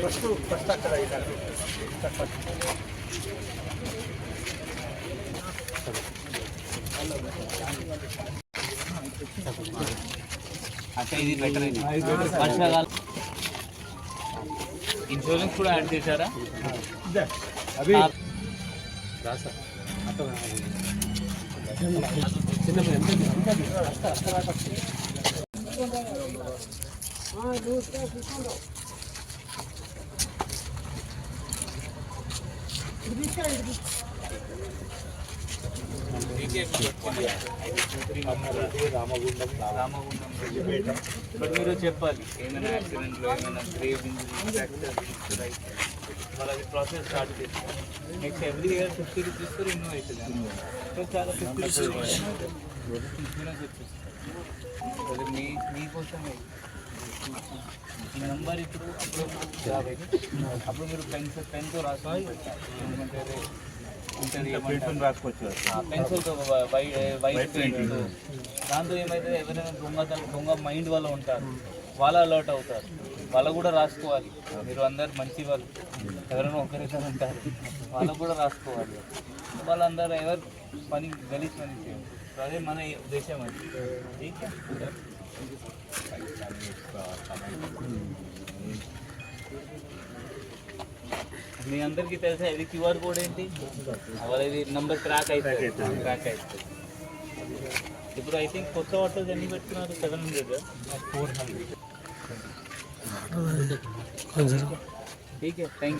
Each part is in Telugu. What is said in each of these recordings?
ఫస్ట్ అక్కడ ఇక్కడ. అంటే ఇది బెటర్ వర్షాకాలం ఇన్సూరెన్స్ కూడా యాడ్ చేశారా. అవి. ఆ, రామగుండం రామగుండం బట్ మీరు చెప్పాలి ఏమైనా యాక్సిడెంట్లో ఏమైనా గ్రేవ్ ఇంజరీ వాళ్ళది ప్రాసెస్ స్టార్ట్ చేస్తాం next every year fifty rupees renew అవుతుంది సో చాలా ఫిఫ్టీ రూపీస్ ఇన్సూరెన్స్ వచ్చేస్తుంది అది మీ మీకోసమే ఈ నెంబర్ ఇప్పుడు అప్పుడు అప్పుడు మీరు పెన్సిల్ పెన్తో రాసుకోవాలి ఎందుకంటే ఉంటుంది వైట్ పెయింట్ దాంతో ఏమైతే ఎవరైనా దొంగ దొంగ మైండ్ వల్ల ఉంటారు వాళ్ళు అలర్ట్ అవుతారు వాళ్ళు కూడా రాసుకోవాలి మీరు అందరు మంచి వాళ్ళు ఎవరైనా ఒకరిసారి ఉంటారు వాళ్ళు కూడా రాసుకోవాలి వాళ్ళందరూ ఎవరు పని గలీజ్ పని చేయాలి అదే మన ఉద్దేశం అది మీ అందరికీ తెలుసా ఇది క్యూఆర్ కోడ్ ఏంటి వాళ్ళది నంబర్ ట్రాక్ అవుతుంది ట్రాక్ అవుతుంది ఇప్పుడు ఐ థింక్ కొత్త ఆటోస్ ఎన్ని పెట్టుకున్నారు సెవెన్ హండ్రెడ్ ఫోర్ హండ్రెడ్ ठीक है थैंक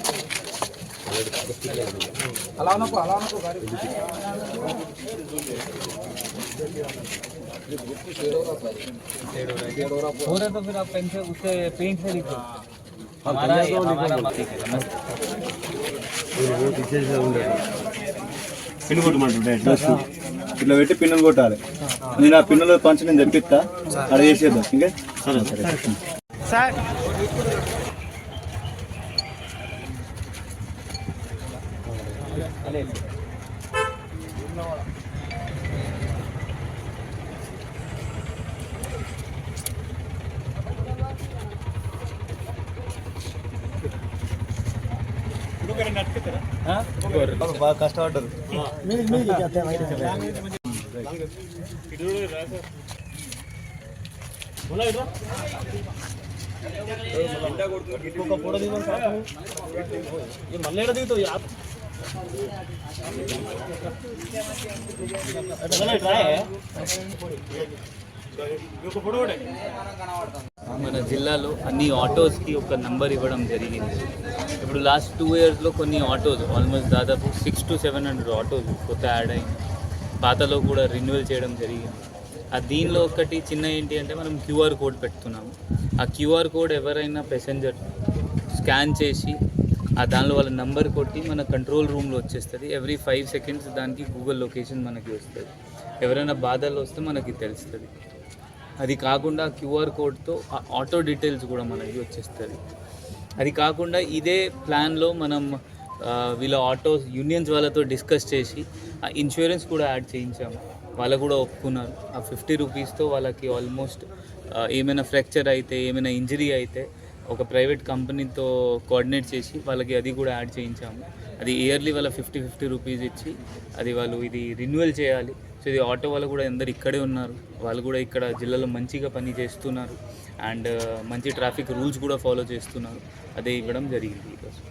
हो रहा तो फिर आप पेन से उससे पेंट से लिखो हमारा हमारा मत ठीक है नमस्ते పిన్ కొట్టమంటుండే డ్రెస్ ఇట్లా పెట్టి పిన్నులు కొట్టాలి నేను ఆ పిన్నుల పంచి నేను తెప్పిస్తా అక్కడ చేసేద్దాం ఇంకా సరే సార్ బాగా కష్టపడ్డారు మళ్ళీ ఎక్కడ దిగుతావు మన జిల్లాలో అన్ని ఆటోస్కి ఒక నంబర్ ఇవ్వడం జరిగింది. ఇప్పుడు లాస్ట్ టూ ఇయర్స్లో కొన్ని ఆటోస్ ఆల్మోస్ట్ దాదాపు six to seven hundred autos కొత్త యాడ్ అయింది. పాతలో కూడా రెన్యువల్ చేయడం జరిగింది. ఆ దీనిలో ఒకటి చిన్న ఏంటి అంటే మనం క్యూఆర్ కోడ్ పెడుతున్నాము. ఆ క్యూఆర్ కోడ్ ఎవరైనా ప్యాసెంజర్ స్కాన్ చేసి ఆ దానిలో వాళ్ళ నంబర్ కొట్టి మన కంట్రోల్ రూమ్లో వచ్చేస్తుంది. ఎవ్రీ ఫైవ్ సెకండ్స్ దానికి గూగుల్ లొకేషన్ మనకి వస్తుంది. ఎవరైనా బాధలు వస్తే మనకి తెలుస్తుంది. అది కాకుండా క్యూఆర్ కోడ్తో ఆటో డీటెయిల్స్ కూడా మనకి వచ్చేస్తుంది. అది కాకుండా ఇదే ప్లాన్లో మనం వీళ్ళ ఆటో యూనియన్స్ వాళ్ళతో డిస్కస్ చేసి ఆ ఇన్సూరెన్స్ కూడా యాడ్ చేయించాము. వాళ్ళు కూడా ఒప్పుకున్నారు. ఆ ఫిఫ్టీ రూపీస్తో వాళ్ళకి ఆల్మోస్ట్ ఏమైనా ఫ్రాక్చర్ అయితే ఏమైనా ఇంజరీ అయితే ఒక ప్రైవేట్ కంపెనీతో కోఆర్డినేట్ చేసి వాళ్ళకి అది కూడా యాడ్ చేయించాము. అది ఇయర్లీ వాళ్ళ ఫిఫ్టీ ఫిఫ్టీ రూపీస్ ఇచ్చి అది వాళ్ళు ఇది రిన్యువల్ చేయాలి. సో ఇది ఆటో వాళ్ళు కూడా అందరు ఇక్కడే ఉన్నారు. వాళ్ళు కూడా ఇక్కడ జిల్లాలో మంచిగా పని చేస్తున్నారు. అండ్ మంచి ట్రాఫిక్ రూల్స్ కూడా ఫాలో చేస్తున్నారు. అదే ఇవ్వడం జరిగింది ఈరోజు